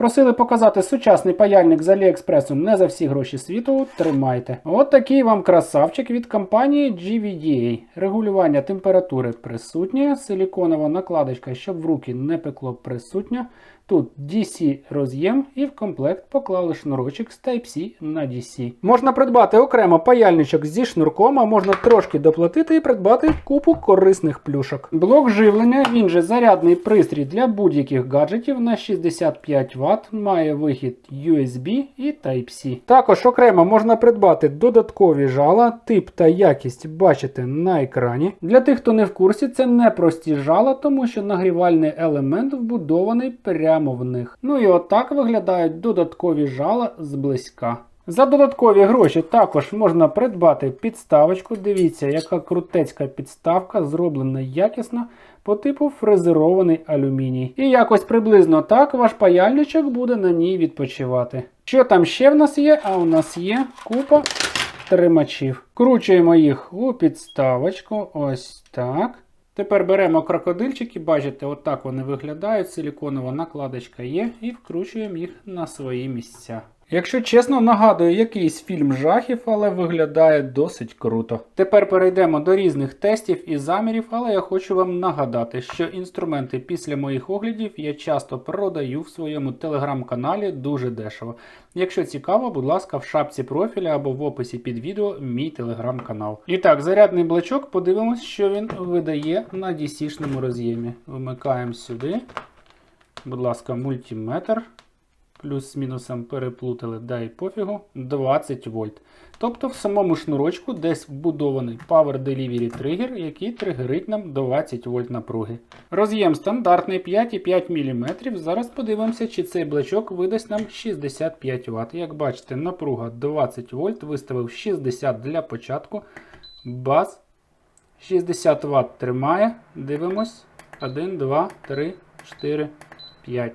Просили показати сучасний паяльник з Аліекспресу не за всі гроші світу. Тримайте. От такий вам красавчик від компанії GVDA. Регулювання температури присутнє, силіконова накладочка, щоб в руки не пекло присутня. Тут DC роз'єм і в комплект поклали шнурочок з Type-C на DC. Можна придбати окремо паяльничок зі шнурком, а можна трошки доплатити і придбати купу корисних плюшок. Блок живлення, він же зарядний пристрій для будь-яких гаджетів на 65 Вт, має вихід USB і Type-C. Також окремо можна придбати додаткові жала, тип та якість бачите на екрані. Для тих, хто не в курсі, це не прості жала, тому що нагрівальний елемент вбудований прямо в них. Ну і отак виглядають додаткові жала зблизька. За додаткові гроші також можна придбати підставочку. Дивіться, яка крутецька підставка, зроблена якісно по типу фрезерований алюміній. І якось приблизно так ваш паяльничок буде на ній відпочивати. Що там ще в нас є? А у нас є купа тримачів. Кручуємо їх у підставочку. Ось так. Тепер беремо крокодильчики, бачите, отак вони виглядають. Силіконова накладочка є, і вкручуємо їх на свої місця. Якщо чесно, нагадую якийсь фільм жахів, але виглядає досить круто. Тепер перейдемо до різних тестів і замірів, але я хочу вам нагадати, що інструменти після моїх оглядів я часто продаю в своєму телеграм-каналі дуже дешево. Якщо цікаво, будь ласка, в шапці профіля або в описі під відео мій телеграм-канал. І так, зарядний блочок, подивимось, що він видає на DC-шному роз'ємі. Вимикаємо сюди. Будь ласка, мультиметр. Плюс з мінусом переплутали, дай пофігу, 20 вольт. Тобто в самому шнурочку десь вбудований Power Delivery Trigger, який тригерить нам 20 вольт напруги. Роз'єм стандартний 5,5 мм. Зараз подивимося, чи цей блочок видасть нам 65 Вт. Як бачите, напруга 20 вольт, виставив 60 для початку. Баз. 60 Вт тримає. Дивимось. 1, 2, 3, 4, 5.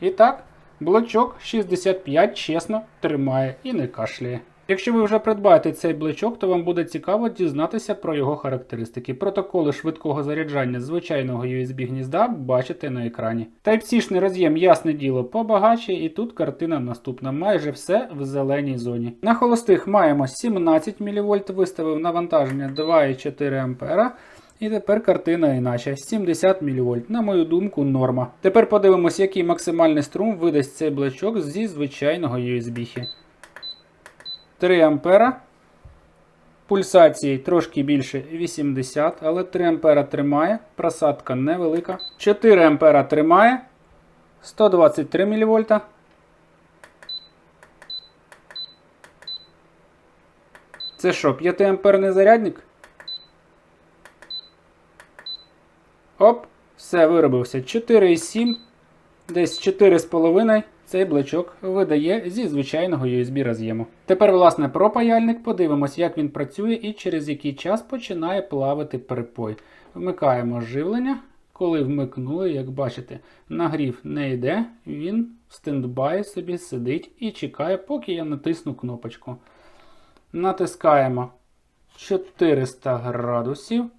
І так. Блочок 65 чесно тримає і не кашляє. Якщо ви вже придбаєте цей блочок, то вам буде цікаво дізнатися про його характеристики. Протоколи швидкого заряджання звичайного USB гнізда бачите на екрані. Type-C роз'єм, ясне діло, побагаче, і тут картина наступна. Майже все в зеленій зоні. На холостих маємо 17 мВ, виставив навантаження 2,4 А. І тепер картина іначе. 70 мВ. На мою думку, норма. Тепер подивимось, який максимальний струм видасть цей блочок зі звичайного USB. 3 А. Пульсації трошки більше 80, але 3 А тримає. Просадка невелика. 4 А тримає. 123 мВ. Це що, 5 амперний зарядник? Оп, все виробився. 4,7, десь 4,5 цей блочок видає зі звичайного USB роз'єму. Тепер, власне, про паяльник подивимось, як він працює і через який час починає плавити перепой. Вмикаємо живлення. Коли вмикнули, як бачите, нагрів не йде, він в стендбай собі сидить і чекає, поки я натисну кнопочку. Натискаємо 400 градусів.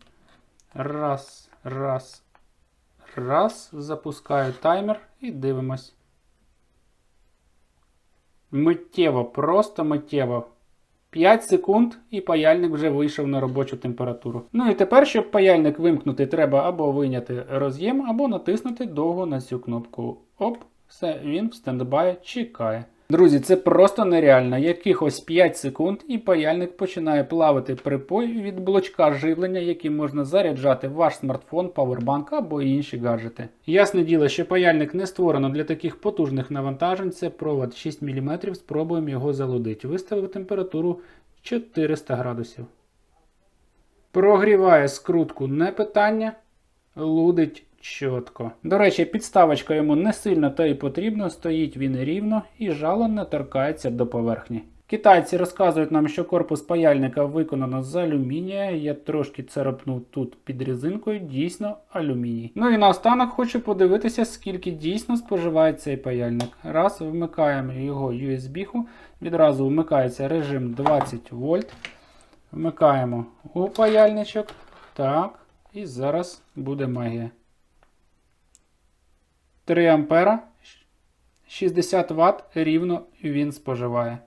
Раз. Раз. Раз. Запускаю таймер і дивимось. Миттєво, просто миттєво. 5 секунд і паяльник вже вийшов на робочу температуру. Ну і тепер, щоб паяльник вимкнути, треба або вийняти роз'єм, або натиснути довго на цю кнопку. Оп, все, він в стендбай чекає. Друзі, це просто нереально. Якихось 5 секунд і паяльник починає плавати припой від блочка живлення, яким можна заряджати ваш смартфон, павербанк або інші гаджети. Ясне діло, що паяльник не створено для таких потужних навантажень. Це провод 6 мм, спробуємо його залудити. Виставив температуру 400 градусів. Прогріває скрутку не питання, лудить чітко. До речі, підставочка йому не сильно та й потрібно, стоїть він рівно і жало не торкається до поверхні. Китайці розказують нам, що корпус паяльника виконано з алюмінія. Я трошки царапнув тут під резинкою, дійсно алюміній. Ну і наостанок хочу подивитися, скільки дійсно споживає цей паяльник. Раз, вмикаємо його USB-ху, відразу вмикається режим 20 вольт. Вмикаємо у паяльничок. Так, і зараз буде магія. 3 ампера. 60 Вт рівно він споживає.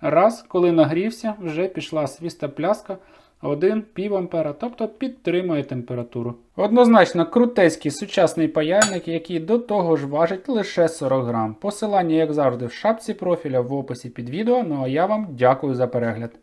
Раз, коли нагрівся, вже пішла свіста пляска 1 пів ампера, тобто підтримує температуру. Однозначно крутецький сучасний паяльник, який до того ж важить лише 40 грам. Посилання, як завжди, в шапці профіля в описі під відео. Ну а я вам дякую за перегляд.